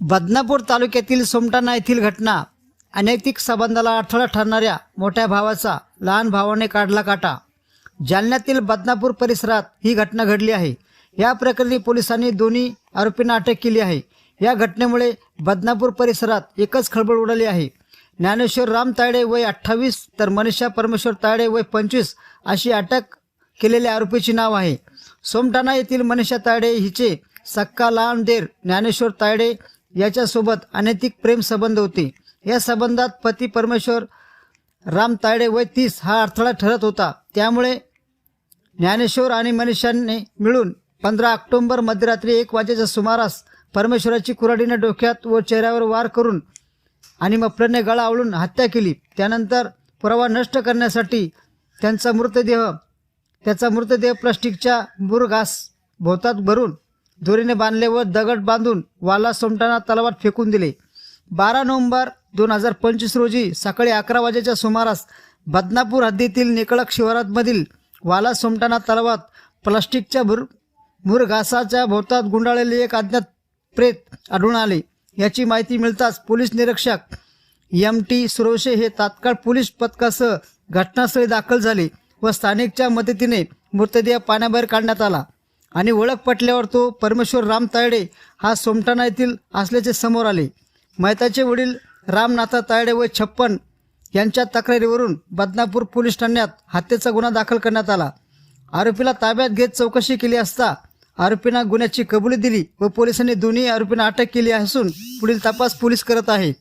बदनापूर तालुक्यातील सोमटाणा येथील घटना अनैतिक संबंधाला अडथळा ठरणाऱ्या मोठ्या भावाचा लहान भावाने काढला काटा. जालन्यातील बदनापूर परिसरात ही घटना घडली आहे. या प्रकरणी पोलिसांनी दोन्ही आरोपींना अटक केली आहे. या घटनेमुळे बदनापूर परिसरात एकच खळबळ उडाली आहे. ज्ञानेश्वर राम तायडे वय अठ्ठावीस तर मनीषा परमेश्वर तायडे वय पंचवीस अशी अटक केलेल्या आरोपीची नाव आहे. सोमटाणा येथील मनीषा तायडे हिचे सक्का लहान देर ज्ञानेश्वर तायडे याच्यासोबत अनैतिक प्रेम संबंध होते. या संबंधात पती परमेश्वर राम तायडे वय तीस हा अडथळा ठरत होता. त्यामुळे ज्ञानेश्वर आणि मनीषांनी मिळून पंधरा ऑक्टोंबर मध्यरात्री एक वाजेच्या सुमारास परमेश्वराची कुऱ्हाडीने डोक्यात व चेहऱ्यावर वार करून आणि मफलरने गळा आवळून हत्या केली. त्यानंतर पुरावा नष्ट करण्यासाठी त्यांचा मृतदेह त्याचा मृतदेह प्लास्टिकच्या मुरघास भोवतात भरून दोरीने बांधले व दगड बांधून वाला सोमटाणा तलावात फेकून दिले. बारा नोव्हेंबर दोन हजार पंचवीस रोजी सकाळी अकरा वाजेच्या सुमारास बदनापूर हद्दीतील निकळक शिवारातमधील वाला सोमटाणा तलावात प्लास्टिकच्या भुर मुरघासाच्या भोवतात गुंडाळलेले एक अज्ञात प्रेत आढळून आले. याची माहिती मिळताच पोलीस निरीक्षक एम टी सुरवशे हे तात्काळ पोलीस पथकासह घटनास्थळी दाखल झाले व स्थानिकच्या मदतीने मृतदेह पाण्याबाहेर काढण्यात आला. आणि ओळख पटल्यावर तो परमेश्वर राम तायडे हा सोमठाणा येथील असल्याचे समोर आले. मेहताचे वडील रामनाथा तायडे व छप्पन यांच्या तक्रारीवरून बदनापूर पोलीस ठाण्यात हत्येचा गुन्हा दाखल करण्यात आला. आरोपीला ताब्यात घेत चौकशी केली असता आरोपींना गुन्ह्याची कबुली दिली व पोलिसांनी दोन्ही आरोपींना अटक केली असून पुढील तपास पोलीस करत आहेत.